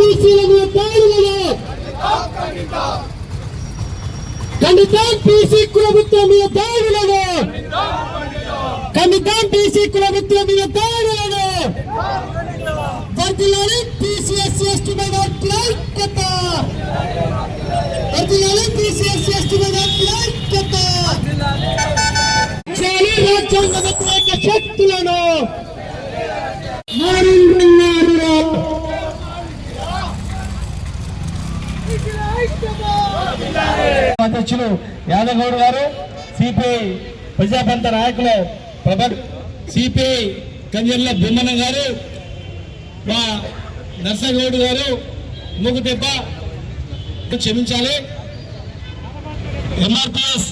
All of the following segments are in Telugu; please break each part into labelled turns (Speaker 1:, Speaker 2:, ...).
Speaker 1: బీసీల మీద దాడులను ఖండితాం బీసీ కులవృత్తుల మీద దాడులను ఖండితాం బీసీ ప్రభుత్వం మీద దాడులను వర్దిల్లాలి బీసీ ఎస్సీ ఎస్టీ మైనార్టీల ఐక్యత వర్దిల్లాలి బీసీ ఎస్టీ మైనార్టీల ఐక్యత రాజ్యాంగ వ్యతిరేక శక్తులను
Speaker 2: అధ్యక్షులు యాదగౌడ్ గారు సిపిఐ ప్రజాపంత నాయకులు ప్రభా సిపిఐ కంజర్ల బొమ్మన గారు మా నర్సగౌడ్ గారు మూగుదెబ్బ క్షమించాలి. ఎంఆర్పిఎస్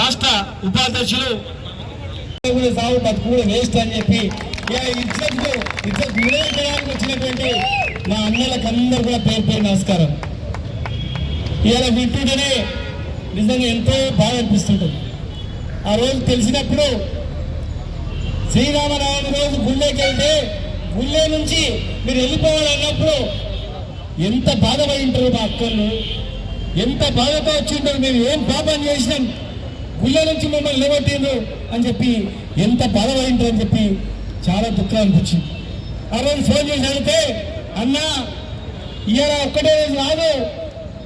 Speaker 2: రాష్ట్ర ఉపాధ్యక్షులు సాగు బతుకుడు వేస్ట్ అని చెప్పి ఇక ఇజ్జత్ ఇజ్జత్ నిలబెట్టడానికి వచ్చినటువంటి మా అన్నలకు అందరూ కూడా పేరు పేరు నమస్కారం. ఇవాళ వింటుంటేనే నిజంగా ఎంతో బాధ అనిపిస్తుంటుంది. ఆ రోజు తెలిసినప్పుడు శ్రీరామనవమి రోజు గుళ్ళేకి వెళ్తే గుళ్ళే నుంచి మీరు వెళ్ళిపోవాలన్నప్పుడు ఎంత బాధపడి ఉంటారు మా అక్కలు? ఎంత బాధతో వచ్చి ఉంటారు మేము ఏం పాపం చేసినాం? గుళ్ళ నుంచి మమ్మల్ని నిలబెట్టిండ్రు అని చెప్పి ఎంత బాధపడి ఉంటారు అని చెప్పి చాలా దుఃఖం అనిపించింది. ఆ రోజు ఫోన్ చేసి అడిగితే అన్నా ఇవాళ ఒక్కటే రోజు రాదు.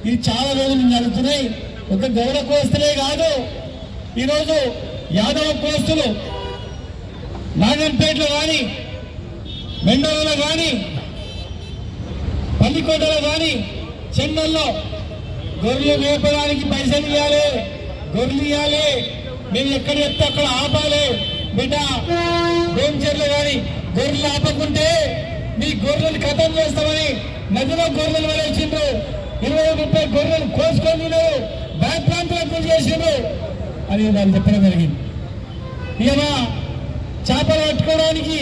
Speaker 2: ఇది చాలా రోజులు జరుగుతున్నాయి ఒక గౌరవ కోస్తులే కాదు. ఈరోజు యాదవ కోస్తులు నాగంపేటలో కానీ మెండలలో కానీ పల్లికోటలో కానీ చెన్నల్లో గొర్రెలు మేపడానికి పైసలు ఇవ్వాలి. గొర్రెలు ఇవ్వాలి. మేము ఎక్కడ చెప్తే అక్కడ ఆపాలి. బిడ్డ గోంచెర్లు కానీ గొర్రెలు ఆపకుంటే మీ గొర్రెలు కథం చేస్తామని నదిలో గొర్రెలు వలేసిండ్రు ఇరవై ముప్పై గొర్రెలు కోసుకొని తిన్నారు బ్యాక్ ప్రాంతాలకు చేసిండ్రు అని వాళ్ళు చెప్పడం జరిగింది. ఈయన చేపలు పట్టుకోవడానికి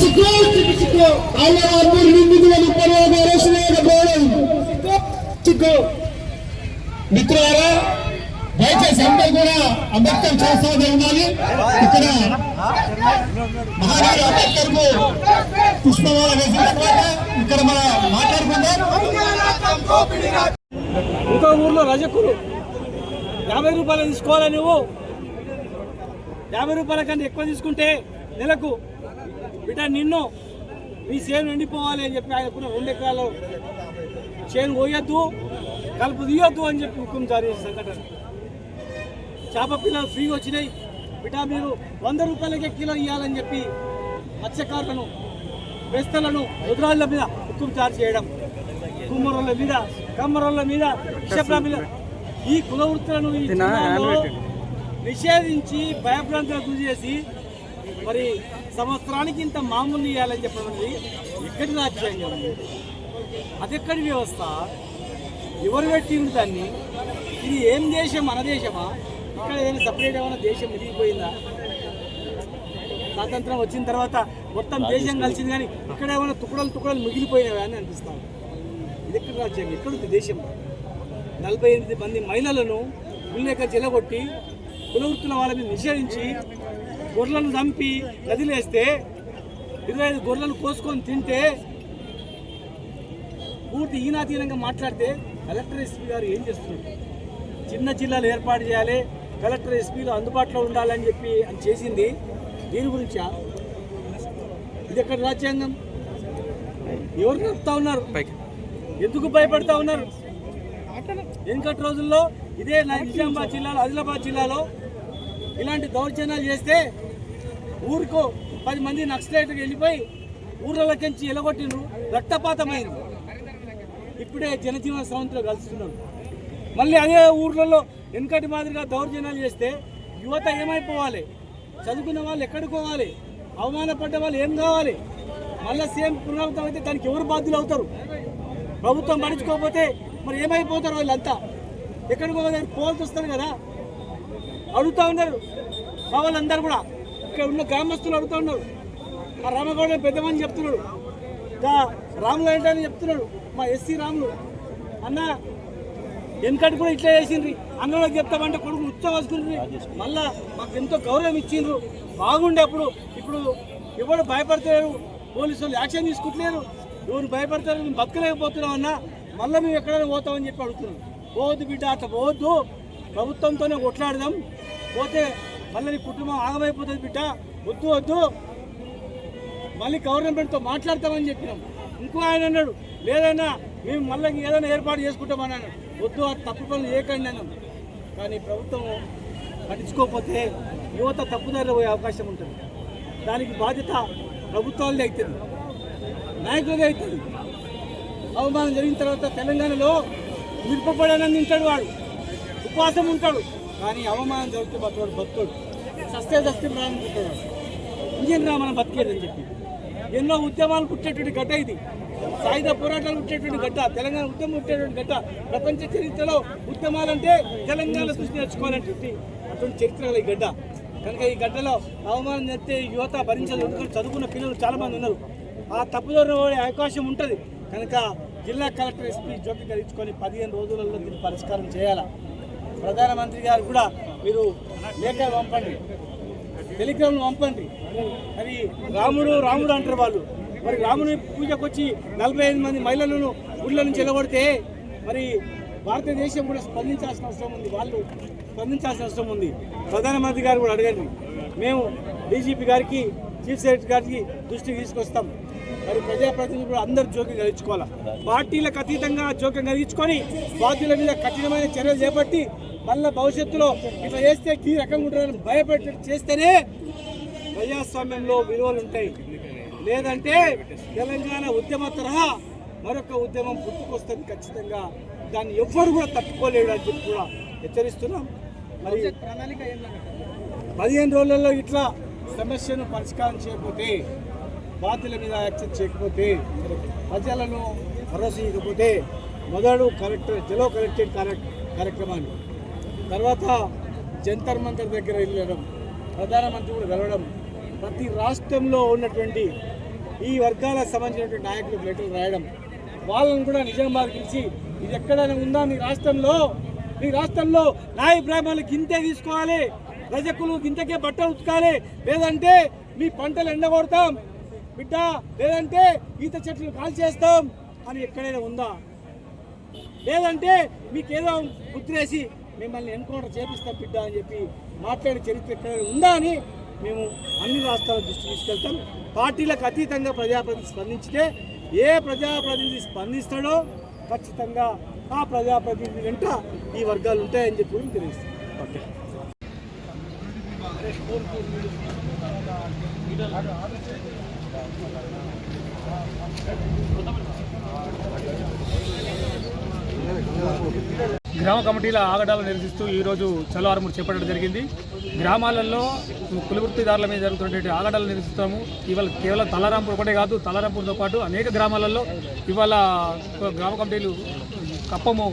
Speaker 1: మిత్రులారా చిక్కో అల్ల అందరు నిందితుల ముప్పై వేసిన గోళం చిక్కో
Speaker 2: మిత్రులారా దయచేసి అందరూ కూడా అంబేద్కర్ చేస్తామని ఉండాలి. ఇక్కడ మహానీయుడు అంబేద్కర్కు పుష్పమాల వేసిన తర్వాత ఇక్కడ మన మాట్లాడుకుందాం.
Speaker 3: ఇంకో ఊర్లో రజకులు. యాభై రూపాయలు తీసుకోవాలి నువ్వు? యాభై రూపాయల కన్నా ఎక్కువ తీసుకుంటే నెలకు. బిడ్డ నిన్ను మీ చేను ఎండిపోవాలి అని చెప్పి ఆయనకున్న రెండు ఎకరాలు చేను పోయొద్దు కలుపు తీయొద్దు అని చెప్పి హుకుం జారీ చేసిన సంఘటన. చేప పిల్లలు ఫ్రీగా వచ్చినాయి. బిడ్డ మీరు వంద రూపాయలకే కిలో ఇవ్వాలని చెప్పి మత్స్యకారులను బెస్తలను రుద్రాళ్ళ మీద హుకుం జారీ చేయడం కుమ్మరోళ్ళ మీద కమ్మరోళ్ళ మీద మీద ఈ కుల వృత్తులను ఈ జిల్లాలో నిషేధించి భయభ్రాంతులకు గురి చేసి మరి సంవత్సరానికి ఇంత మామూలు ఇవ్వాలని చెప్పడం అనేది ఎక్కడి రాజ్యాంగం అదెక్కడి వ్యవస్థ? ఎవరు పెట్టింది దాన్ని? ఇది ఏం దేశం? మన దేశమా? ఇక్కడ ఏదైనా సపరేట్ ఏమైనా దేశం ఎదిగిపోయిందా స్వాతంత్రం వచ్చిన తర్వాత మొత్తం దేశం కలిసింది కానీ ఇక్కడ ఏమైనా తుకడలు తుకడలు మిగిలిపోయినవా అని అనిపిస్తాను ఇది ఎక్కడ రాజ్యం ఎక్కడుంది దేశం. నలభై ఎనిమిది మంది మహిళలను ఉల్లేఖ చెలగొట్టి కులవృత్తుల వాళ్ళని నిషేధించి గొర్రెలను చంపి నదిలేస్తే ఇరవై ఐదు గొర్రెలను కోసుకొని తింటే పూర్తి ఈనాతీనంగా మాట్లాడితే కలెక్టర్ ఎస్పీ గారు ఏం చేస్తున్నారు? చిన్న జిల్లాలు ఏర్పాటు చేయాలి కలెక్టర్ ఎస్పీలు అందుబాటులో ఉండాలని చెప్పి అని చేసింది. దీని గురించా? ఇది ఎక్కడ రాజ్యాంగం? ఎవరు నడుపుతా ఉన్నారు? ఎందుకు భయపడతా ఉన్నారు? వెనుకటి రోజుల్లో ఇదే నా నిజామాబాద్ జిల్లాలో ఆదిలాబాద్ జిల్లాలో ఇలాంటి దౌర్జన్యాలు చేస్తే ఊరికో. పది మంది నక్సలైట్కి వెళ్ళిపోయి ఊర్లలోకించి ఎలగొట్టిండ్రు. రక్తపాతమైంది. ఇప్పుడే జనజీవన సవంతిలో కలుస్తున్నారు మళ్ళీ అదే ఊర్లలో వెనుకటి మాదిరిగా దౌర్జన్యాలు చేస్తే యువత ఏమైపోవాలి? చదువుకున్న వాళ్ళు ఎక్కడికి పోవాలి? అవమానపడ్డ వాళ్ళు ఏం కావాలి? మళ్ళీ సేమ్ పునరావృతం అయితే దానికి ఎవరు బాధ్యులు అవుతారు? ప్రభుత్వం పడించుకోకపోతే మరి ఏమైపోతారు వాళ్ళంతా? ఎక్కడికి పోవాలి పోల్స్ వస్తారు కదా? అడుగుతూ ఉన్నారు. మా వాళ్ళందరూ కూడా. ఇక్కడ ఉన్న గ్రామస్తులు అడుగుతూ ఉన్నారు. మా రామగౌడ పెద్దమని చెప్తున్నాడు. ఇంకా రాములు ఏంటని చెప్తున్నాడు. మా ఎస్సీ రాములు. అన్న వెనకటి కూడా ఇట్లా చేసిండ్రి. అన్నలోకి చెప్తామంటే కొడుకు ఉత్సవం మళ్ళా మాకు ఎంతో గౌరవం ఇచ్చిండ్రు. బాగుండే అప్పుడు. ఇప్పుడు ఎవరు భయపడతలేరు. పోలీసు వాళ్ళు యాక్షన్ తీసుకుంటలేరు. ఎవరు భయపడతారు మేము బతకలేకపోతున్నావు అన్నా. మళ్ళీ మేము ఎక్కడైనా పోతామని చెప్పి అడుగుతున్నాం పోవద్దు బిడ్డ అట్లా పోవద్దు. ప్రభుత్వంతోనే కొట్లాడదాం. పోతే మళ్ళీ నీ కుటుంబం ఆగమైపోతుంది బిడ్డ. వద్దు వద్దు. మళ్ళీ గవర్నమెంట్తో మాట్లాడతామని చెప్పినాం. ఇంకో ఆయన అన్నాడు లేదన్నా మేము మళ్ళీ ఏదైనా ఏర్పాటు చేసుకుంటామని అన్నాడు. వద్దు ఆ తప్పు పనులు ఏ ఖండనం కానీ ప్రభుత్వం పట్టించుకోకపోతే యువత తప్పుదారిలో పోయే అవకాశం ఉంటుంది. దానికి బాధ్యత ప్రభుత్వాలదే అవుతుంది. నాయకులదే అవుతుంది. అవమానం జరిగిన తర్వాత తెలంగాణలో మిరపపడనని తింటాడు వాడు. ఉపవాసం ఉంటాడు. కానీ అవమానం జరిగితే బతుకోడు బతుకోడు సస్తే సస్తే ప్రారంభించాడు ఇంజన్ రా మనం బతికేదని చెప్పి. ఎన్నో ఉద్యమాలు పుట్టేటువంటి గడ్డ ఇది. సాయుధ పోరాటాలు ఉండేటువంటి గడ్డ తెలంగాణ ఉద్యమం ఉండేటువంటి గడ్డ ప్రపంచ చరిత్రలో ఉద్యమాలంటే తెలంగాణ దృష్టి నేర్చుకోవాలనేటువంటి అటువంటి చరిత్ర ఈ గడ్డ కనుక ఈ గడ్డలో అవమానం చేస్తే యువత భరించదు ఎందుకంటే చదువుకున్న పిల్లలు చాలామంది ఉన్నారు. ఆ తప్పుదోరణ అవకాశం ఉంటుంది. కనుక జిల్లా కలెక్టర్ ఎస్పీ జోక్యం కలిగించుకొని పదిహేను రోజులలో దీన్ని పరిష్కారం చేయాలా? ప్రధానమంత్రి గారు కూడా మీరు లేఖ పంపండి టెలిగ్రామ్లు పంపండి. అది రాముడు రాముడు అంటారు వాళ్ళు. మరి రాముని పూజకు వచ్చి నలభై ఐదు మంది మహిళలను గుళ్ళ నుంచి వెళ్ళగొడితే మరి భారతదేశం కూడా స్పందించాల్సిన అవసరం ఉంది. వాళ్ళు స్పందించాల్సిన అవసరం ఉంది. ప్రధానమంత్రి గారు కూడా అడగండి. మేము డీజీపీ గారికి చీఫ్ సెక్రటరీ గారికి దృష్టికి తీసుకొస్తాం. మరి ప్రజాప్రతినిధులు కూడా అందరు జోక్యం కలిగించుకోవాలి? పార్టీలకు అతీతంగా జోక్యం కలిగించుకొని బాధ్యుల మీద కఠినమైన చర్యలు చేపట్టి మళ్ళీ భవిష్యత్తులో ఇట్లా చేస్తే ఈ రకంగా ఉంటారని భయపెట్టి చేస్తేనే ప్రజాస్వామ్యంలో విలువలు ఉంటాయి. లేదంటే తెలంగాణ ఉద్యమ తరహా మరొక ఉద్యమం పుట్టుకొస్తుంది ఖచ్చితంగా. దాన్ని ఎవ్వరు కూడా తట్టుకోలేడు అని చెప్పి కూడా హెచ్చరిస్తున్నాం. మరి పదిహేను రోజులలో ఇట్లా సమస్యను పరిష్కారం చేయకపోతే బాధ్యుల మీద యాక్షన్ చేయకపోతే ప్రజలను భరోసా ఇవ్వకపోతే మొదలు కలెక్టర్ జలో కలెక్టరేట్ కార్య కార్యక్రమాన్ని తర్వాత జంతర్ మంతర్ దగ్గర వెళ్ళడం ప్రధానమంత్రి కూడా కలవడం ప్రతి రాష్ట్రంలో ఉన్నటువంటి ఈ వర్గాలకు సంబంధించినటువంటి నాయకులకు లెటర్లు రాయడం వాళ్ళని కూడా నిజామాబాద్ పిలిచి ఇది ఎక్కడైనా ఉందా మీ రాష్ట్రంలో? మీ రాష్ట్రంలో నాయ బ్రాహ్మణులు గింతే తీసుకోవాలి రజకులు గింతకే బట్టలు ఉతకాలి లేదంటే మీ పంటలు ఎండగొడతాం బిడ్డ లేదంటే ఈత చెట్లు కాల్చేస్తాం అని ఎక్కడైనా ఉందా? లేదంటే మీకేదో గుర్తురేసి మిమ్మల్ని ఎన్కౌంటర్ చేపిస్తాం బిడ్డ అని చెప్పి మాట్లాడే చరిత్ర ఎక్కడైనా ఉందా అని మేము అన్ని రాష్ట్రాల దృష్టి తీసుకెళ్తాం. పార్టీలకు అతీతంగా ప్రజాప్రతినిధి స్పందించితే ఏ ప్రజాప్రతినిధి స్పందిస్తాడో ఖచ్చితంగా ఆ ప్రజాప్రతినిధి వెంట ఈ వర్గాలు ఉంటాయని చెప్పి కూడా తెలియజేస్తాం. ఓకే.
Speaker 4: గ్రామ కమిటీల ఆగడాలు నిరసిస్తూ ఈరోజు చలో ఆరుమూరు చేపట్టడం జరిగింది. గ్రామాలలో కులవృత్తిదారుల మీద జరుగుతున్నటువంటి ఆగడాలు నిరసిస్తాము. ఇవాళ కేవలం తలారాంపూర్ ఒకటే కాదు తలారాంపూర్తో పాటు అనేక గ్రామాలలో ఇవాళ గ్రామ కమిటీలు కప్పము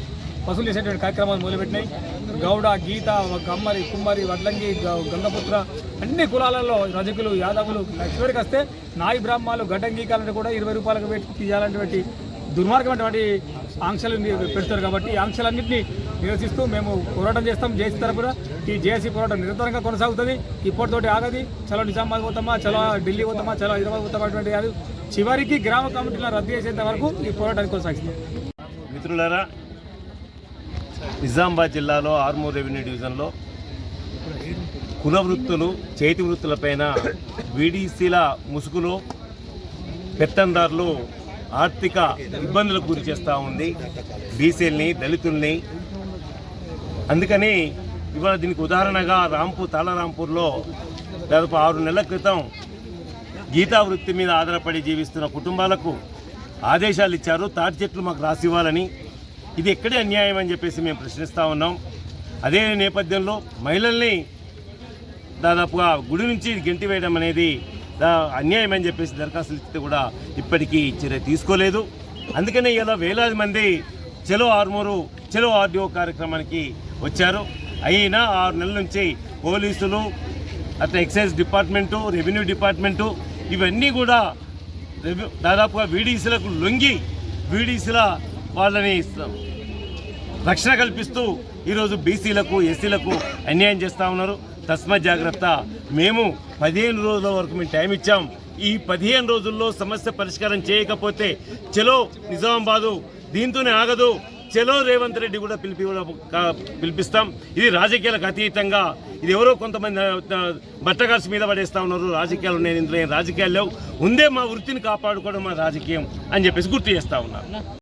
Speaker 4: వసూలు చేసేటువంటి కార్యక్రమాలు మొదలుపెట్టినాయి. గౌడ గీత కమ్మరి కుమ్మరి వడ్లంగి గంగపుత్ర అన్ని కులాలలో రజకులు యాదవులు చివరికి వస్తే నాయి బ్రాహ్మణులు గడ్డంగీకాలను కూడా ఇరవై రూపాయలకు పెట్టి తీయాలన్నటువంటి దుర్మార్గమైనటువంటి ఆంక్షలు పెడతారు కాబట్టి ఈ ఆంక్షలన్నింటినీ నిరసిస్తూ మేము పోరాటం చేస్తాం జేసీ తరపున. ఈ జేసీ పోరాటం నిరంతరంగా కొనసాగుతుంది. ఇప్పటితోటి ఆగది. చలో నిజామాబాద్ పోతామా? చలో ఢిల్లీ పోతామా? చలో హైదరాబాద్ పోతామా? అటువంటి కాదు. చివరికి గ్రామ కమిటీలను రద్దు చేసేంత వరకు ఈ పోరాటాన్ని కొనసాగిస్తాం.
Speaker 5: మిత్రులారా నిజామాబాద్ జిల్లాలో ఆర్మూర్ రెవెన్యూ డివిజన్లో కుల వృత్తులు చేతి వృత్తులపైన వీడీసీల ముసుగులో పెత్తందారులు ఆర్థిక ఇబ్బందులకు గురి చేస్తూ ఉంది. బీసీల్ని దళితుల్ని అందుకని ఇవాళ దీనికి ఉదాహరణగా రాంపూర్ తాళరాంపూర్లో దాదాపు ఆరు నెలల క్రితం గీతా వృత్తి మీద ఆధారపడి జీవిస్తున్న కుటుంబాలకు ఆదేశాలు ఇచ్చారు. తాటి చెట్లు మాకు రాసివ్వాలని ఇది ఎక్కడే అన్యాయం అని చెప్పేసి మేము ప్రశ్నిస్తూ ఉన్నాం. అదే నేపథ్యంలో మహిళల్ని దాదాపుగా గుడి నుంచి గెంటి వేయడం అనేది అన్యాయం అని చెప్పేసి దరఖాస్తులు ఇస్తే కూడా ఇప్పటికీ చర్య తీసుకోలేదు. అందుకనే ఇలా వేలాది మంది చెలో ఆర్మూరు చెలో ఆర్డియో కార్యక్రమానికి వచ్చారు. అయినా ఆరు నెలల నుంచి పోలీసులు అట్లా ఎక్సైజ్ డిపార్ట్మెంటు రెవెన్యూ డిపార్ట్మెంటు ఇవన్నీ కూడా దాదాపుగా వీడీసీలకు లొంగి వీడీసీల వాళ్ళని రక్షణ కల్పిస్తూ ఈరోజు బీసీలకు ఎస్సీలకు అన్యాయం చేస్తూ ఉన్నారు. తస్మత్ జాగ్రత్త. మేము పదిహేను రోజుల వరకు మేము టైం ఇచ్చాం. ఈ పదిహేను రోజుల్లో సమస్య పరిష్కారం చేయకపోతే చలో నిజామాబాదు దీంతోనే ఆగదు. చలో రేవంత్ రెడ్డి కూడా పిలిపి పిలిపిస్తాం. ఇది రాజకీయాలకు అతీతంగా ఇది ఎవరో కొంతమంది ఆ, బట్టగాల్సి మీద పడేస్తా ఉన్నారు. రాజకీయాలు నేను ఇందులో ఏం రాజకీయాలు లేవు. ఉందే మా వృత్తిని కాపాడుకోవడం మా రాజకీయం అని చెప్పేసి గుర్తు చేస్తా ఉన్నారు